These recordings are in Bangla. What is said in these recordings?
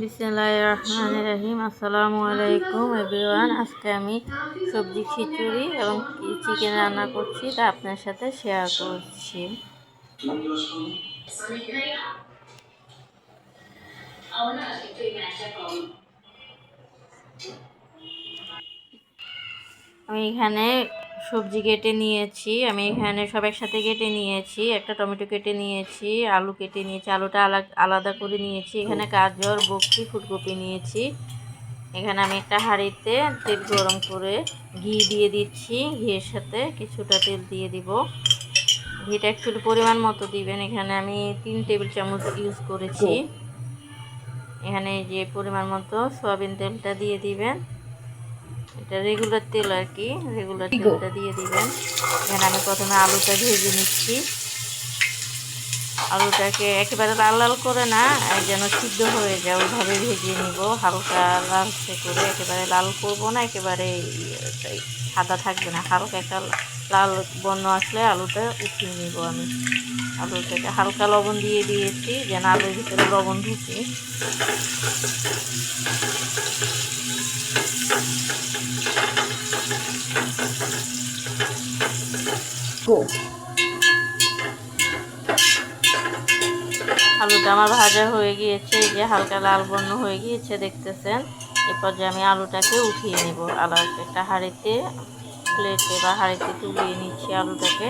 বিসমুল্লাহ আসসালামু আলাইকুম, এভরিওয়ান। আজকে আমি সবজি, খিচুড়ি এবং চিকেন রান্না করছি তা আপনার সাথে শেয়ার করছি। আমি এখানে সবজি কেটে নিয়েছি। আমি এখানে সব একসাথে কেটে নিয়েছি। একটা টমেটো কেটে নিয়েছি, আলু কেটে নিয়েছি, আলুটা আলাদা করে নিয়েছি। এখানে গাজর বকরি ফুলকপি নিয়েছি। এখানে আমি একটা হাঁড়িতে তেল গরম করে ঘি দিয়ে দিচ্ছি। ঘিয়ের সাথে কিছুটা তেল দিয়ে দিব। ঘিটা একটু পরিমাণ মতো দিবেন। এখানে আমি তিন টেবিল চামচ ইউজ করেছি। এখানে যে পরিমাণ মতো সয়াবিন তেলটা দিয়ে দিবেন। এটা রেগুলার তেল আর কি রেগুলার তেলটা দিয়ে দিবেন। এখানে আমি প্রথমে আলুটা ভেজে নিচ্ছি। আলুটাকে একেবারে লাল লাল করে না যেন সিদ্ধ হয়ে যায় ওইভাবে ভেজে নিব। হালকা লালচে করে একেবারে লাল করব না একেবারে সাদা থাকবে না হালকা একটা লাল বর্ণ আসলে আলুটা উঠিয়ে নিব আমি। আলুটাকে হালকা লবণ দিয়ে দিয়েছি, যেন আলুর ভিতরে লবণ ঢুকে। আলুটা আমার ভাজা হয়ে গিয়েছে যে হালকা লাল বর্ণ হয়ে গিয়েছে, দেখতেছেন? এরপর যে আমি আলুটাকে উঠিয়ে নেব। আলু একটা হাঁড়িতে প্লেটে বা হাঁড়িতে তুলিয়ে নিচ্ছি আলুটাকে।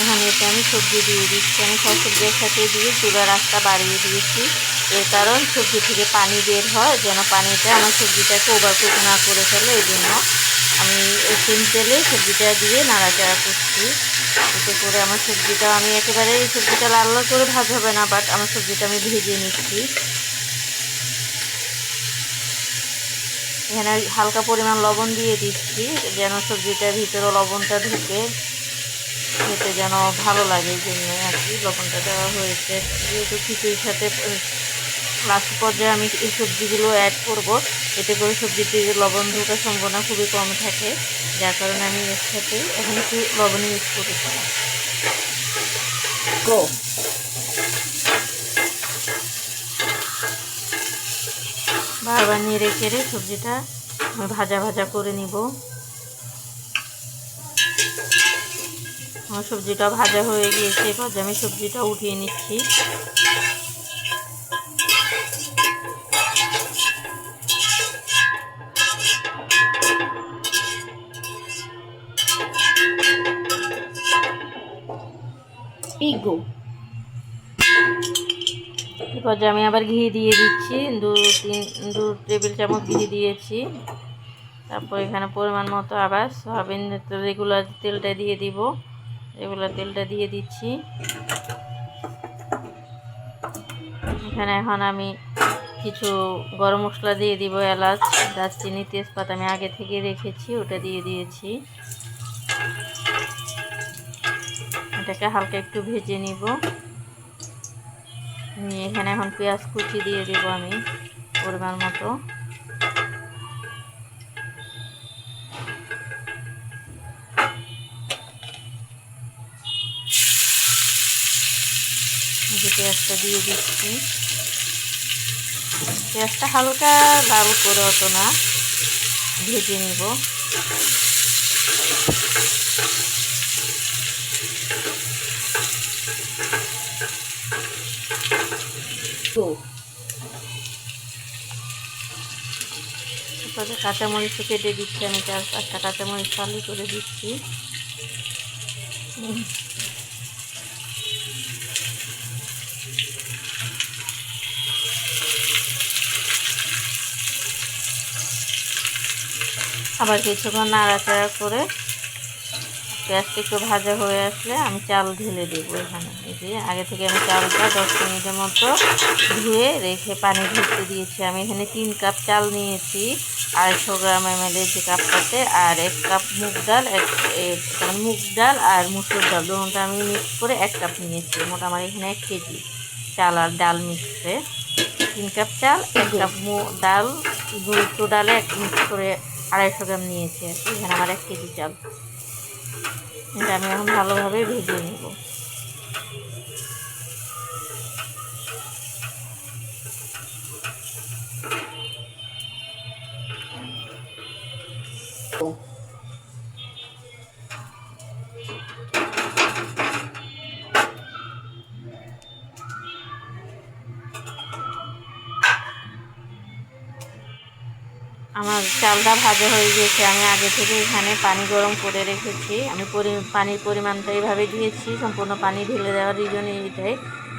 এখানে এটা আমি সবজি দিয়ে দিচ্ছি। আমি সব সবজি একসাথে দিয়ে চুলার রাস্তা বাড়িয়ে দিয়েছি। এর কারণ সবজি থেকে পানি বের হয়, যেন পানিটা আমার সবজিটাকে ওভারকুক না করে ফেলে। এই জন্য আমি সিম তেলে সবজিটা দিয়ে নাড়াচাড়া করছি। এতে করে আমার সবজিটা আমি একেবারে এই সবজিটা লাল লাল করে ভাজ হবে না বাট আমার সবজিটা আমি ভেজে নিচ্ছি। এখানে হালকা পরিমাণ লবণ দিয়ে দিচ্ছি, যেন সবজিটার ভিতরে লবণটা ঢুকে। খেতে যেন ভালো লাগে এই জন্য আর কি, লবণটা দেওয়া হয়েছে। যেহেতু খিচুড়ির সাথে লাস্ট পর্যায়ে আমি এই সবজিগুলো অ্যাড করব। এতে করে সবজিটির লবণ ঢোকার সম্ভাবনা খুবই কম থাকে যার কারণে আমি এর সাথে এখন একটু লবণ ইউজ করেছি। বারবার নেড়ে চেড়ে সবজিটা আমি ভাজা ভাজা করে নিব। আমার সবজিটা ভাজা হয়ে গিয়েছে এবার আমি সবজিটা উঠিয়ে নিচ্ছি। ইগো এরপর আমি আবার ঘি দিয়ে দিচ্ছি। দু, তিন, দু টেবিল চামচ ঘি দিয়েছি। তারপর এখানে পরিমাণ মতো আবার সয়াবিন রেগুলার তেলটা দিয়ে দিব। রেগুলার তেলটা দিয়ে দিচ্ছি। এখানে এখন আমি কিছু গরম মশলা দিয়ে দিব এলাচ, দারচিনি, তেজপাতা আমি আগে থেকে রেখেছি, ওটা দিয়ে দিয়েছি। এটাকে হালকা একটু ভেজে নিব। নিয়ে এখানে এখন পেঁয়াজ কুচি দিয়ে দিব আমি পরিমাণ মতো। পেঁয়াজটা দিয়ে দিচ্ছি। পেঁয়াজটা হালকা লাল করে অত না, ভেজে নিব। তারপরে কাঁচামরিচ কেটে দিচ্ছি আমি, চার পাঁচটা কাঁচামরিচ ফালি করে দিচ্ছি। আবার কিছুক্ষণ নাড়াচাড়া করে পেঁয়াজটা একটু ভাজা হয়ে আসলে আমি চাল ঢেলে দেবো এখানে। যে আগে থেকে আমি চালটা দশ মিনিটের মতো ধুয়ে রেখে পানি ধরতে দিয়েছি। আমি এখানে তিন কাপ চাল নিয়েছি, আড়াইশো গ্রাম এম এল যে কাপটাতে আর এক কাপ মুগ ডাল, এক মুগ ডাল আর মুসুর ডাল। দুটা আমি মিক্স করে এক কাপ নিয়েছি, মোটামুটি এখানে এক কেজি চাল আর ডাল মিক্সে তিন কাপ চাল, এক কাপ ডাল, দুটো ডালে এক মিক্স করে আড়াইশো গ্রাম নিয়েছি আর কি, এখানে আমার এক কেজি চাল। এটা আমি এখন ভালোভাবে ভেজে নেব। আমার চালটা ভাজা হয়ে গিয়েছে আমি আগে থেকে এখানে পানি গরম করে রেখেছি। আমি পরি, পানির পরিমাণটা এইভাবে দিয়েছি, সম্পূর্ণ পানি ঢেলে দেওয়ার রিজন এইটাই।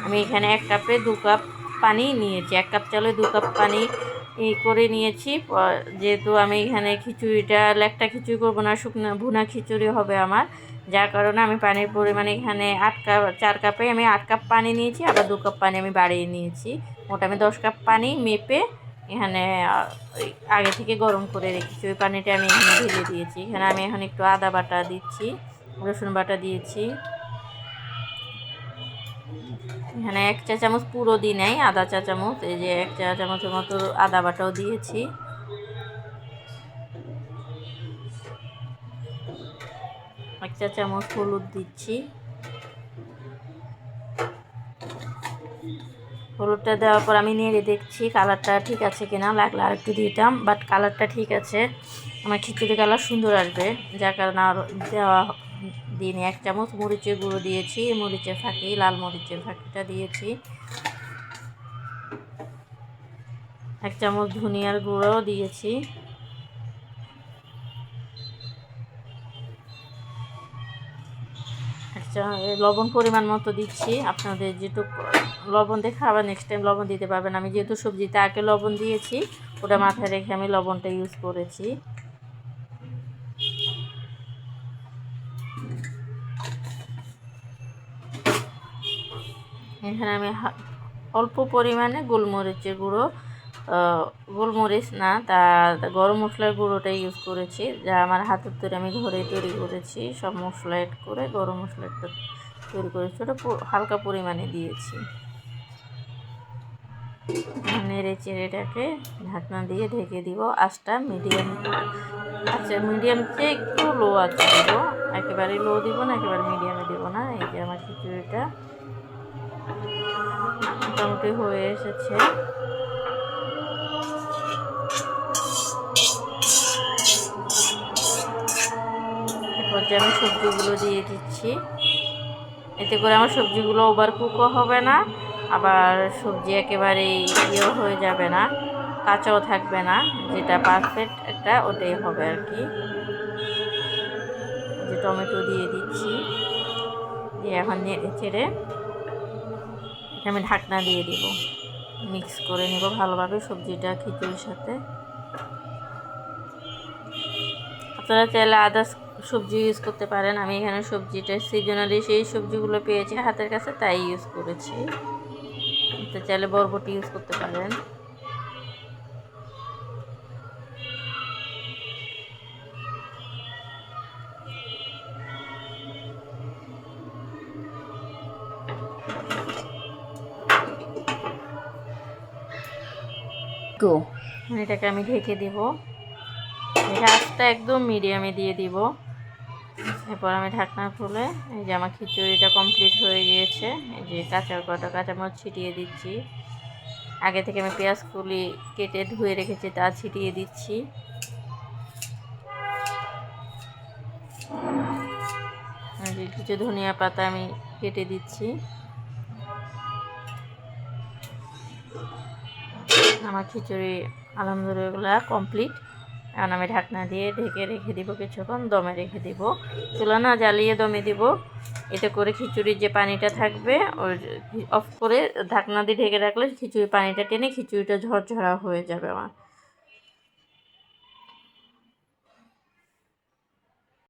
আমি এখানে এক কাপে দু কাপ পানি নিয়েছি। এক কাপ চালে দু কাপ পানি করে নিয়েছি। যেহেতু আমি এখানে খিচুড়িটা, লেকটা খিচুড়ি করব না, শুকনো ভুনা খিচুড়ি হবে আমার। যার কারণে আমি পানির পরিমাণ এখানে আট কাপ চার কাপে আমি আট কাপ পানি নিয়েছি, আবার দু কাপ পানি আমি বাড়িয়ে নিয়েছি। মোটা আমি দশ কাপ পানি মেপে এখানে আগে থেকে গরম করে রেখেছি। ওই পানিটা আমি এখানে ঢেলে দিয়েছি। এখানে আমি এখন একটু আদা বাটা দিচ্ছি, রসুন বাটা দিয়েছি। এখানে এক চা চামচ পুরো দিই নাই, আদা চা চামচ, এই যে এক চা চামচের মতো আদা বাটাও দিয়েছি। এক চা চামচ হলুদ দিচ্ছি। হলুদটা দেওয়ার পর আমি নেড়ে দেখছি কালারটা ঠিক আছে কিনা, লাগলে আর একটু দিতাম বাট কালারটা ঠিক আছে। আমার খিচুড়ি কালার সুন্দর আসবে, যার কারণে আর দেওয়া দিইনি। এক চামচ মরিচের গুঁড়ো দিয়েছি, মরিচের ফাঁকি, লাল মরিচের ফাঁকিটা দিয়েছি। এক চামচ ধনিয়ার গুঁড়ো দিয়েছি। লবণ পরিমাণ মতো দিচ্ছি। আপনাদের যেটুকু লবণ দেখে আবার নেক্সট টাইম লবণ দিতে পারবেন। আমি যেহেতু সবজিতে আগে লবণ দিয়েছি, ওটা মাথায় রেখে আমি লবণটা ইউজ করেছি। এখানে আমি অল্প পরিমাণে গোলমরিচের গুঁড়ো গোলমরিচ, না, তা গরম মশলার গুঁড়োটাই ইউজ করেছি। যা আমার হাতের তৈরি, আমি ঘরে তৈরি করেছি। সব মশলা অ্যাড করে গরম মশলা একটা তৈরি করেছি। ওটা হালকা পরিমাণে দিয়েছি। নেড়ে চেড়েটাকে ঢাকনা দিয়ে ঢেকে দিব। আঁচটা মিডিয়াম আচ্ছা মিডিয়াম চেয়ে একটু লো আছে দিব। একেবারে লো দিব না, একেবারে মিডিয়ামে দিব না। এই যে আমার খিচুড়িটা মোটামুটি হয়ে এসেছে। আমি সবজিগুলো দিয়ে দিচ্ছি। এতে করে আমার সবজিগুলো ওভার কুকও হবে না, আবার সবজি একেবারে ইয়েও হয়ে যাবে না, কাঁচাও থাকবে না, যেটা পারফেক্ট একটা ওটাই হবে আর কি। যে টমেটো দিয়ে দিচ্ছি, দিয়ে এখন এটা আমি ঢাকনা দিয়ে দিব। মিক্স করে নিব ভালোভাবে সবজিটা খিচুড়ির সাথে। আপনারা চাইলে আদার্স সবজি ইউজ করতে পারেন। আমি এখানে সবজিটা সিজনালি সেই সবজিগুলো পেয়েছি হাতের কাছে তাই ইউজ করেছি। তো চাইলে বরবটি ইউজ করতে পারেন। গো এটাকে আমি ঢেকে দিব। এটা আঁচটা একদম মিডিয়ামে দিয়ে দিব। এরপর আমি ঢাকনা খুলে এই যে আমার খিচুড়িটা কমপ্লিট হয়ে গিয়েছে। এই যে কাঁচা কটা কাঁচামরিচ ছিটিয়ে দিচ্ছি। আগে থেকে আমি পেঁয়াজ কুলি কেটে ধুয়ে রেখেছি, তা ছিটিয়ে দিচ্ছি। কিছু ধনিয়া পাতা আমি কেটে দিচ্ছি। আমার খিচুড়ি আলহামদুলিল্লাহ কমপ্লিট এখন আমি ঢাকনা দিয়ে ঢেকে রেখে দিব কিছুক্ষণ, দমে রেখে দিব। চুলা না জ্বালিয়ে দমে দিব। এতে করে খিচুড়ির যে পানিটা থাকবে, ওই অফ করে ঢাকনা দিয়ে ঢেকে রাখলে খিচুড়ির পানিটা টেনে খিচুড়িটা ঝরঝরা হয়ে যাবে আমার।